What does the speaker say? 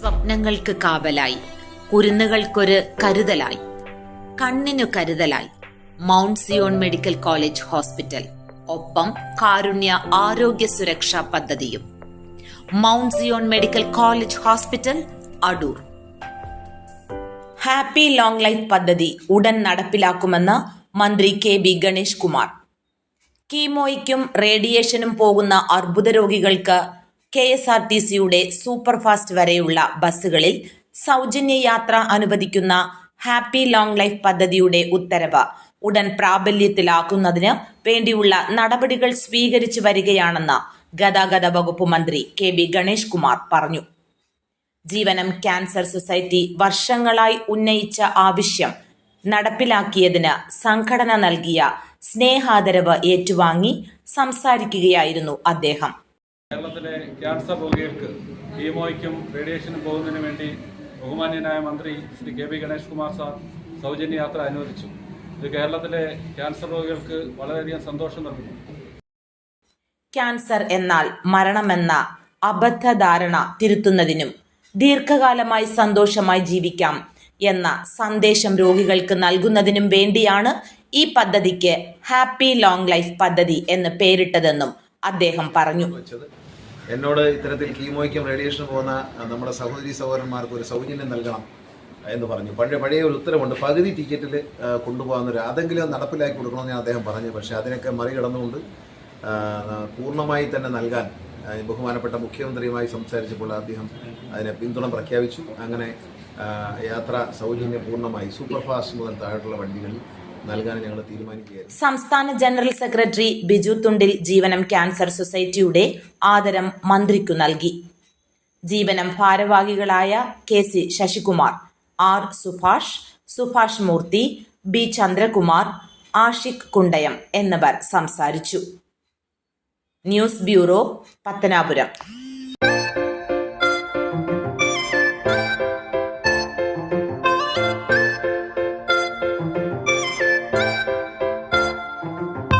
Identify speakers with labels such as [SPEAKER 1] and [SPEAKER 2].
[SPEAKER 1] സ്വപ്നങ്ങൾക്ക് കാവലായി. കുരുന്നുകൾക്കൊരു കരുതലായി. കണ്ണിനു കരുതലായി. Mount Zion medical college hospital. ഒപ്പം കാരുണ്യ ആരോഗ്യ സുരക്ഷാ പദ്ധതിയും. Mount Zion medical college hospital Adoor. Happy long life പദ്ധതി ഉടൻ നടപ്പിലാക്കുമെന്ന് മന്ത്രി കെ ബി ഗണേഷ് കുമാർ. കീമോയ്ക്കും റേഡിയേഷനും പോകുന്ന അർബുദ രോഗികൾക്ക് കെ എസ് ആർ ടി സിയുടെ സൂപ്പർഫാസ്റ്റ് വരെയുള്ള ബസ്സുകളിൽ സൗജന്യ യാത്ര അനുവദിക്കുന്ന ഹാപ്പി ലോങ് ലൈഫ് പദ്ധതിയുടെ ഉത്തരവ് ഉടൻ പ്രാബല്യത്തിലാക്കുന്നതിന് വേണ്ടിയുള്ള നടപടികൾ സ്വീകരിച്ചു വരികയാണെന്ന് ഗതാഗത വകുപ്പ് മന്ത്രി കെ ബി ഗണേഷ് കുമാർ പറഞ്ഞു. ജീവനം ക്യാൻസർ സൊസൈറ്റി വർഷങ്ങളായി ഉന്നയിച്ച ആവശ്യം നടപ്പിലാക്കിയതിന് സംഘടന നൽകിയ സ്നേഹാദരവ് ഏറ്റുവാങ്ങി സംസാരിക്കുകയായിരുന്നു അദ്ദേഹം.
[SPEAKER 2] കേരളത്തിലെ ക്യാൻസർ രോഗികൾക്ക് കീമോയ്ക്കും റേഡിയേഷനും പോകുന്നതിന് വേണ്ടി ബഹുമാന്യനായ മന്ത്രി Shri K P Ganesh Kumar sir സൗജന്യ യാത്ര അനുവദിച്ചു. ഇത് കേരളത്തിലെ ക്യാൻസർ രോഗികൾക്ക് വളരെയധികം സന്തോഷം നൽകുന്നു.
[SPEAKER 1] ക്യാൻസർ എന്നാൽ മരണമെന്ന അബദ്ധധാരണ തിരുത്തുന്നതിനും ദീർഘകാലമായി സന്തോഷമായി ജീവിക്കാം എന്ന സന്ദേശം രോഗികൾക്ക് നൽകുന്നതിനും വേണ്ടിയാണ് ഈ പദ്ധതിക്ക് ഹാപ്പി ലോങ് ലൈഫ് പദ്ധതി എന്ന് പേരിട്ടതെന്നും അദ്ദേഹം പറഞ്ഞു.
[SPEAKER 3] എന്നോട് ഇത്തരത്തിൽ കീമോയ്ക്കും റേഡിയേഷനും പോകുന്ന നമ്മുടെ സഹോദരി സഹോദരന്മാർക്ക് ഒരു സൗജന്യം നൽകണം എന്ന് പറഞ്ഞു. പഴയ പഴയ ഒരു ഉത്തരവുണ്ട്. പകുതി ടിക്കറ്റിൽ കൊണ്ടുപോകുന്ന ഒരു അതെങ്കിലും നടപ്പിലാക്കി കൊടുക്കണമെന്ന് ഞാൻ അദ്ദേഹം പറഞ്ഞു. പക്ഷേ അതിനൊക്കെ മറികടന്നുകൊണ്ട് പൂർണമായി തന്നെ നൽകാൻ ബഹുമാനപ്പെട്ട മുഖ്യമന്ത്രിയുമായി സംസാരിച്ചപ്പോൾ അദ്ദേഹം അതിനെ പിന്തുണ പ്രഖ്യാപിച്ചു. അങ്ങനെ യാത്ര സൗജന്യം പൂർണമായി സൂപ്പർ ഫാസ്റ്റ് മുതൽ താഴെയുള്ള വണ്ടികളിൽ
[SPEAKER 1] സംസ്ഥാന general secretary Biju Thundil Jeevanam cancer സൊസൈറ്റിയുടെ ആദരം മന്ത്രിക്കു നൽകി. ജീവനം ഭാരവാഹികളായ K C Sasikumar R Subhash Subhash Moorthy B Chandrakumar Ashiq Kundayam എന്നിവർ സംസാരിച്ചു. News bureau Pathanapuram.